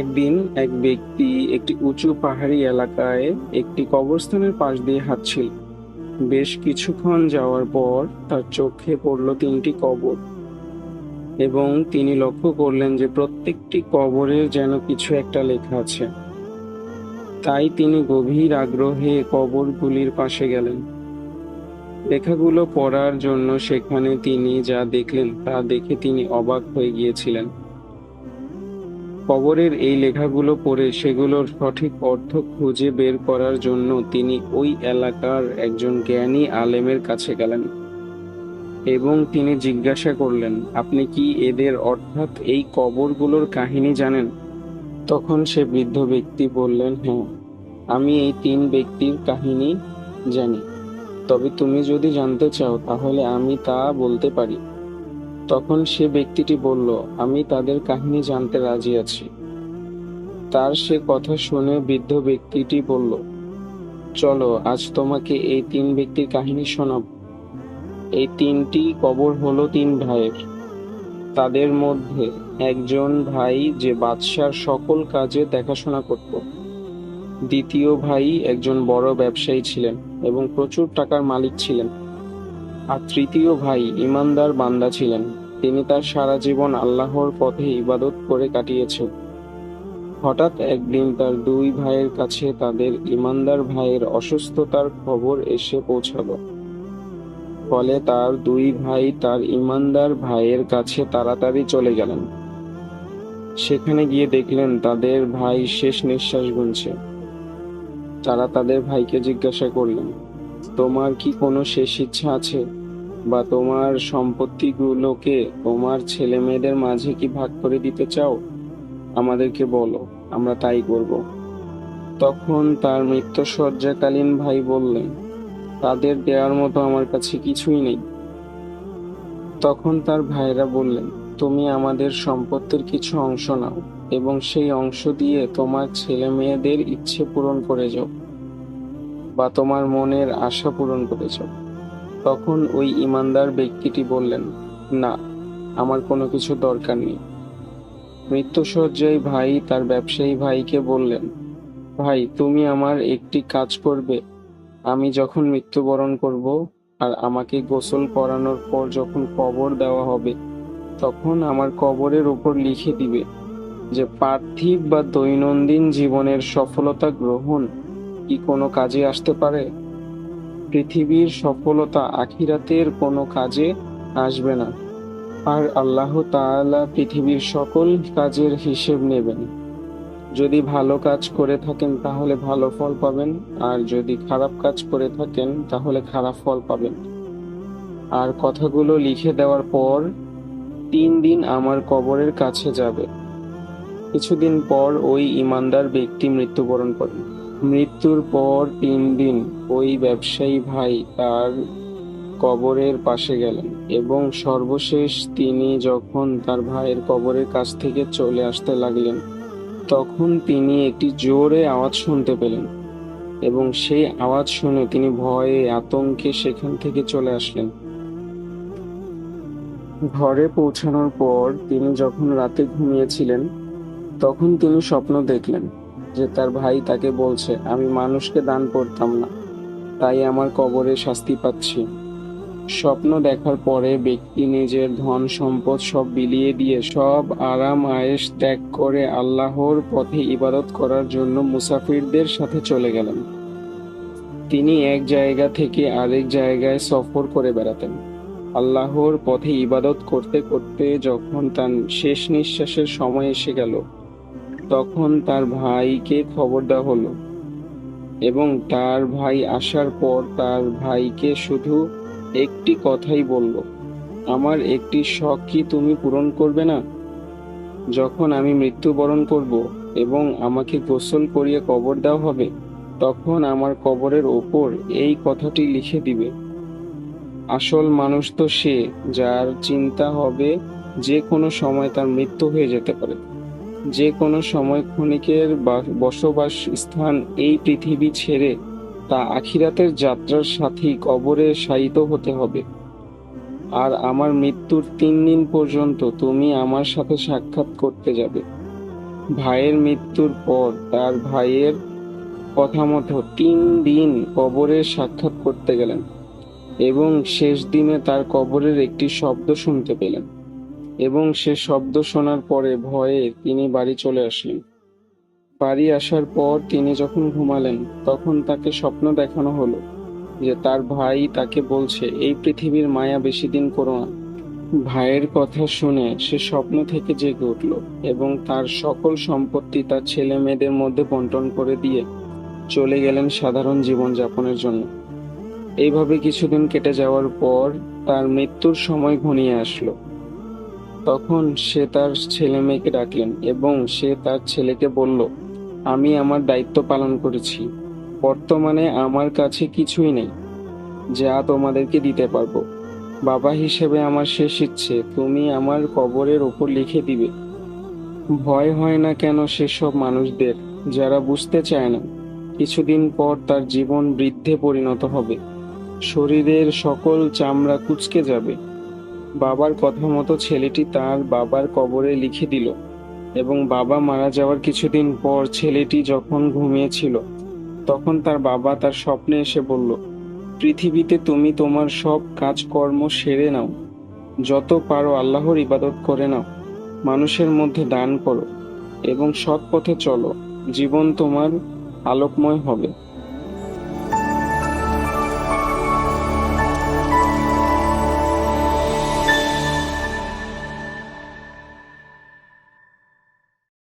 একদিন এক ব্যক্তি একটি উঁচু পাহাড়ি এলাকায় একটি কবরস্থানের পাশ দিয়ে হাঁটছিল। বেশ কিছুক্ষণ যাওয়ার পর তার চোখে পড়ল তিনটি কবর এবং তিনি লক্ষ্য করলেন যে প্রত্যেকটি কবরের যেন কিছু একটা লেখা আছে। তাই তিনি গভীর আগ্রহে কবরগুলির পাশে গেলেন। লেখাগুলো পড়ার জন্য সেখানে তিনি যা দেখলেন তা দেখে তিনি অবাক হয়ে গিয়েছিলেন। কবরের এই লেখাগুলো পড়ে সেগুলোর সঠিক অর্থ খুঁজে বের করার জন্য তিনি ওই এলাকার একজন জ্ঞানী আলেমের কাছে গেলেন। এবং তিনি জিজ্ঞাসা করলেন, আপনি কি এদের অর্থাৎ এই কবরগুলোর কাহিনী জানেন? তখন সে বৃদ্ধ ব্যক্তি বললেন হ্যাঁ আমি এই তিন ব্যক্তির কাহিনী জানি। তবে তুমি যদি জানতে চাও, তাহলে আমি তা বলতে পারি। তখন সে ব্যক্তিটি বলল, আমি তাদের কাহিনী জানতে রাজি আছি। তার সে কথা শুনে বৃদ্ধ ব্যক্তিটি বলল, চলো, আজ তোমাকে এই তিন ব্যক্তির কাহিনী শোনাব। এই তিনটি কবর হলো তিন ভাইয়ের। তাদের মধ্যে একজন ভাই যে বাদশার সকল কাজে দেখাশোনা করত। দ্বিতীয় ভাই একজন বড় ব্যবসায়ী ছিলেন এবং প্রচুর টাকার মালিক ছিলেন। আর তৃতীয় ভাই ইমানদার বান্দা ছিলেন। তিনি তার সারা জীবন আল্লাহর পথে ইবাদত করে কাটিয়েছেন। হঠাৎ একদিন তার দুই ভাইয়ের কাছে তাদের ইমানদার ভাইয়ের অসুস্থতার খবর এসে পৌঁছালো। ফলে তার দুই ভাই তার ইমানদার ভাইয়ের কাছে তাড়াতাড়ি চলে গেলেন। সেখানে গিয়ে দেখলেন তাদের ভাই শেষ নিঃশ্বাস গুনছে। তারা তাদের ভাইকে জিজ্ঞাসা করলেন, তোমার কি কোনো শেষ ইচ্ছা আছে? বা তোমার সম্পত্তিগুলোকে তোমার ছেলে মেয়েদের মাঝে কি ভাগ করে দিতে চাও? আমাদেরকে বলো, আমরা তাই করব। তখন তার মৃত্যুসজ্জাকালীন ভাই বললেন, তাদের দেওয়ার মতো আমার কাছে কিছুই নেই। তখন তার ভাইরা বললেন, তুমি আমাদের সম্পত্তির কিছু অংশ নাও এবং সেই অংশ দিয়ে তোমার ছেলে মেয়েদের ইচ্ছে পূরণ করে যাও বা তোমার মনের আশা পূরণ করে যাও। তখন ওই ইমানদার ব্যক্তিটি বললেন, না, আমার কোনো কিছু দরকার নেই। মৃত্যুসজ্জায় ভাই তার ব্যবসায়ী ভাইকে বললেন, ভাই, তুমি আমার একটি কাজ করবে। আমি যখন মৃত্যুবরণ করব আর আমাকে গোসল করানোর পর যখন কবর দেওয়া হবে, তখন আমার কবরের উপর লিখে দিবে যে, পার্থিব বা দৈনন্দিন জীবনের সফলতা গ্রহণ কি কোনো কাজে আসতে পারে? পৃথিবীর সফলতা আখিরাতের কোনো কাজে আসবে না। আর আল্লাহ তাআলা পৃথিবীর সকল কাজের হিসেব নেবেন। যদি ভালো কাজ করে থাকেন, তাহলে ভালো ফল পাবেন। আর যদি খারাপ কাজ করে থাকেন, তাহলে খারাপ ফল পাবেন। আর কথাগুলো লিখে দেওয়ার পর তিন দিন আমার কবরের কাছে যাবে। কিছুদিন পর ওই ইমানদার ব্যক্তি মৃত্যুবরণ করেন মৃত্যুর পর তিন দিন ওই ব্যবসায়ী ভাই তার কবরের পাশে গেলেন এবং সর্বশেষ তিনি যখন তার ভাইয়ের কবরের কাছ থেকে চলে আসতে লাগলেন, তখন তিনি একটি জোরে আওয়াজ শুনতে পেলেন এবং সেই আওয়াজ শুনে তিনি ভয়ে আতঙ্কে সেখান থেকে চলে আসলেন। ঘরে পৌঁছানোর পর তিনি যখন রাতে ঘুমিয়েছিলেন, তখন তিনি স্বপ্ন দেখলেন যে তার ভাই তাকে বলছে, আমি মানুষকে দান করতাম না, তাই আমার কবরে শাস্তি পাচ্ছি। স্বপ্ন দেখার পরে ব্যক্তি নিজের ধন সম্পদ সব বিলিয়ে দিয়ে সব আরাম আয়েশ ত্যাগ করে আল্লাহর পথে ইবাদত করার জন্য মুসাফিরদের সাথে চলে গেলেন। তিনি এক জায়গা থেকে আরেক জায়গায় সফর করে বেড়াতেন। আল্লাহর পথে ইবাদত করতে করতে যখন তার শেষ নিঃশ্বাসের সময় এসে গেল তখন তার ভাইকে খবর দেওয়া হলো এবং তার ভাই আসার পর তার ভাইকে শুধু একটি কথাই বলল, আমার একটি শখ কি তুমি পূরণ করবে না? যখন আমি মৃত্যুবরণ করব এবং আমাকে গোসল করিয়ে কবর দেওয়া হবে, তখন আমার কবরের ওপর এই কথাটি লিখে দিবে। আসল মানুষ তো সে যার চিন্তা হবে যে কোনো সময় তার মৃত্যু হয়ে যেতে পারে। যে কোনো সময় ক্ষণিকের বসবাস স্থান এই পৃথিবী ছেড়ে তা আখিরাতের যাত্রার সাথী কবরে শায়িত হতে হবে। আর আমার মৃত্যুর তিন দিন পর্যন্ত তুমি আমার সাথে সাক্ষাৎ করতে যাবে। ভাইয়ের মৃত্যুর পর তার ভাইয়ের কথা মতো তিন দিন কবরের সাক্ষাৎ করতে গেলেন এবং শেষ দিনে তার কবরের একটি শব্দ শুনতে পেলেন। এবং সে শব্দ শোনার পরে ভয়ে তিনি বাড়ি চলে আসলেন বাড়ি আসার পর তিনি যখন ঘুমালেন, তখন তাকে স্বপ্ন দেখানো হলো যে তার ভাই তাকে বলছে, এই পৃথিবীর মায়া বেশি দিন করো না। ভাইয়ের কথা শুনে সে স্বপ্ন থেকে জেগে উঠল এবং তার সকল সম্পত্তি তার ছেলে মেয়েদের মধ্যে বন্টন করে দিয়ে চলে গেলেন সাধারণ জীবন যাপনের জন্য। এইভাবে কিছুদিন কেটে যাওয়ার পর তার মৃত্যুর সময় ঘনিয়ে আসলো। তখন সে তার ছেলে মেয়েকে ডাকলেন এবং সে তার ছেলেকে বলল, আমি আমার দায়িত্ব পালন করেছি। বর্তমানে আমার কাছে কিছুই নেই। যা তোমাদেরকে দিতে পারব। বাবা হিসেবে আমার শেষ ইচ্ছে, তুমি আমার কবরের ওপর লিখে দিবে। ভয় হয় না কেন সেসব মানুষদের, যারা বুঝতে চায় না। কিছুদিন পর তার জীবন বৃদ্ধে পরিণত হবে। শরীরের সকল চামড়া কুচকে যাবে। বাবার কথা মতো ছেলেটি তার বাবার কবরে লিখে দিল এবং বাবা মারা যাওয়ার কিছুদিন পর ছেলেটি যখন ঘুমিয়েছিল, তখন তার বাবা তার স্বপ্নে এসে বলল, পৃথিবীতে তুমি তোমার সব কাজকর্ম সেরে নাও। যত পারো আল্লাহর ইবাদত করে নাও। মানুষের মধ্যে দান করো এবং সৎ পথে চলো। জীবন তোমার আলোকময় হবে।